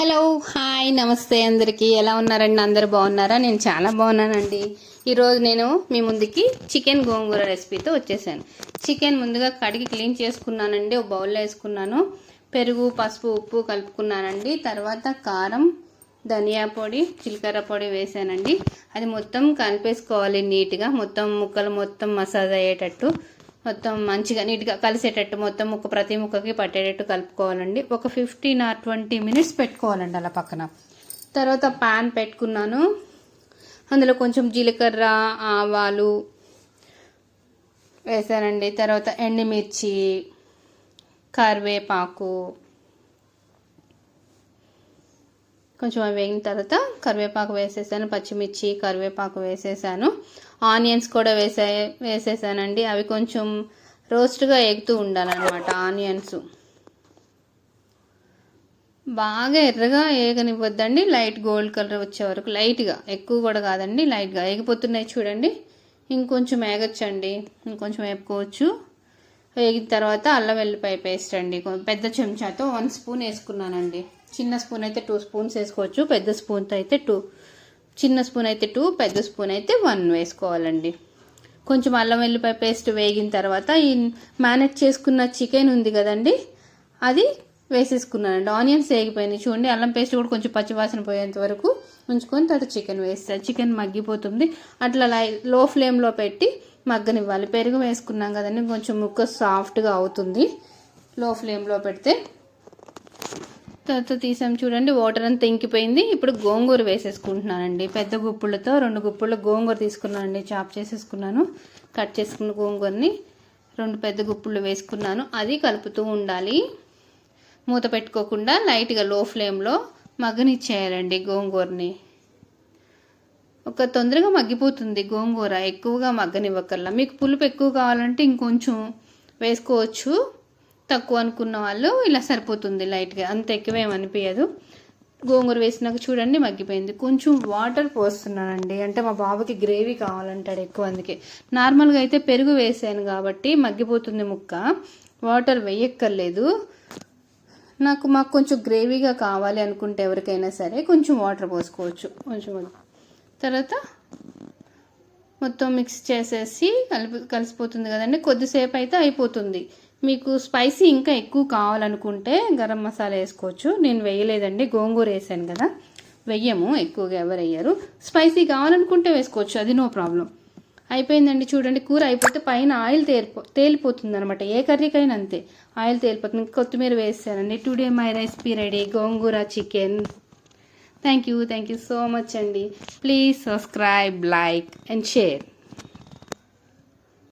Hello hi నమస్తే అందరికీ. ఎలా ఉన్నారండి? అందరు బాగున్నారా? నేను చాలా బాగున్నానండి. ఈరోజు నేను మీ ముందుకి చికెన్ గోంగూర రెసిపీతో వచ్చేసాను. చికెన్ ముందుగా కడిగి క్లీన్ చేసుకున్నానండి. ఒక బౌల్లో వేసుకున్నాను. పెరుగు పసుపు ఉప్పు కలుపుకున్నానండి. తర్వాత కారం ధనియా పొడి జీలకర్ర పొడి వేసానండి. అది మొత్తం కలిపేసుకోవాలి నీట్గా. మొత్తం ముక్కలు మొత్తం మసాజ్ అయ్యేటట్టు. మొత్తం మంచిగా నీట్గా కలిసేటట్టు మొత్తం ముక్క ప్రతి ముక్కకి పట్టేటట్టు కలుపుకోవాలండి. ఒక ఫిఫ్టీన్ ఆర్ ట్వంటీ మినిట్స్ పెట్టుకోవాలండి అలా పక్కన. తర్వాత పాన్ పెట్టుకున్నాను. అందులో కొంచెం జీలకర్ర ఆవాలు వేసానండి. తర్వాత ఎండుమిర్చి కరివేపాకు కొంచెం అవి వేగిన తర్వాత కరివేపాకు వేసేసాను పచ్చిమిర్చి కరివేపాకు వేసేసాను. ఆనియన్స్ కూడా వేసే వేసేసానండి. అవి కొంచెం రోస్ట్గా ఎగుతూ ఉండాలన్నమాట ఆనియన్స్. బాగా ఎర్రగా ఏగనివ్వద్దండి. లైట్ గోల్డ్ కలర్ వచ్చే వరకు లైట్గా. ఎక్కువ కూడా కాదండి లైట్గా. ఏగిపోతున్నాయి చూడండి. ఇంకొంచెం ఏగొచ్చండి. ఇంకొంచెం వేపుకోవచ్చు. వేగిన తర్వాత అల్లం వెల్లిపాయ పేస్ట్ అండి. పెద్ద చెంచాతో వన్ స్పూన్ వేసుకున్నానండి. చిన్న స్పూన్ అయితే టూ స్పూన్స్ వేసుకోవచ్చు పెద్ద స్పూన్తో అయితే టూ చిన్న స్పూన్ అయితే టూ పెద్ద స్పూన్ అయితే వన్ వేసుకోవాలండి. కొంచెం అల్లం వెల్లిపాయ పేస్ట్ వేగిన తర్వాత ఈ మేనేజ్ చేసుకున్న చికెన్ ఉంది కదండి అది వేసేసుకున్నానండి. ఆనియన్స్ వేగిపోయినాయి చూడండి అల్లం పేస్ట్ కూడా కొంచెం పచ్చివాసన పోయేంత వరకు ఉంచుకొని తర్వాత చికెన్ వేస్తాను చికెన్ మగ్గిపోతుంది. అట్లా లై లో ఫ్లేమ్లో పెట్టి మగ్గనివ్వాలి. పెరుగు వేసుకున్నాం కదండి కొంచెం ముక్క సాఫ్ట్గా అవుతుంది. లో ఫ్లేమ్లో పెడితే తర్వాత తీసాం చూడండి వాటర్ అంతా ఇంకిపోయింది. ఇప్పుడు గోంగూర వేసేసుకుంటున్నానండి. పెద్ద గుప్పులతో రెండు గుప్పుల్లో గోంగూర తీసుకున్నానండి. చాప్ చేసేసుకున్నాను. కట్ చేసుకున్న గోంగూరని రెండు పెద్ద గుప్పులు వేసుకున్నాను. అది కలుపుతూ ఉండాలి. మూత పెట్టుకోకుండా లైట్గా లో ఫ్లేమ్లో మగ్గనిచ్చేయాలండి గోంగూరని. ఒక తొందరగా మగ్గిపోతుంది గోంగూర. ఎక్కువగా మగ్గనివ్వకల్లా. మీకు పులుపు ఎక్కువ కావాలంటే ఇంకొంచెం వేసుకోవచ్చు. తక్కువ అనుకున్న వాళ్ళు ఇలా సరిపోతుంది లైట్గా. అంత ఎక్కువేమనిపించదు గోంగూర వేసినాక చూడండి మగ్గిపోయింది. కొంచెం వాటర్ పోస్తున్నానండి. అంటే మా బాబుకి గ్రేవీ కావాలంటాడు ఎక్కువ అందుకే. నార్మల్గా అయితే పెరుగు వేసాను కాబట్టి మగ్గిపోతుంది ముక్క. వాటర్ వేయక్కర్లేదు. నాకు మాకు కొంచెం గ్రేవీగా కావాలి అనుకుంటే ఎవరికైనా సరే కొంచెం వాటర్ పోసుకోవచ్చు. కొంచెం తర్వాత మొత్తం మిక్స్ చేసేసి కలిపి కలిసిపోతుంది కదండి. కొద్దిసేపు అయితే అయిపోతుంది. మీకు స్పైసీ ఇంకా ఎక్కువ కావాలనుకుంటే గరం మసాలా వేసుకోవచ్చు. నేను వేయలేదండి గోంగూర వేసాను కదా. వెయ్యము ఎక్కువగా ఎవరు వేయరు. స్పైసీ కావాలనుకుంటే వేసుకోవచ్చు అది నో ప్రాబ్లం అయిపోయిందండి చూడండి కూర అయిపోతే పైన ఆయిల్ తేలిపో తేలిపోతుంది అనమాట ఏ కర్రీకైనా అంతే. ఆయిల్ తేలిపోతుంది. కొత్తిమీర వేసానండి. Today my recipe ready gongura chicken thank you thank you so much అండి. Please subscribe like and share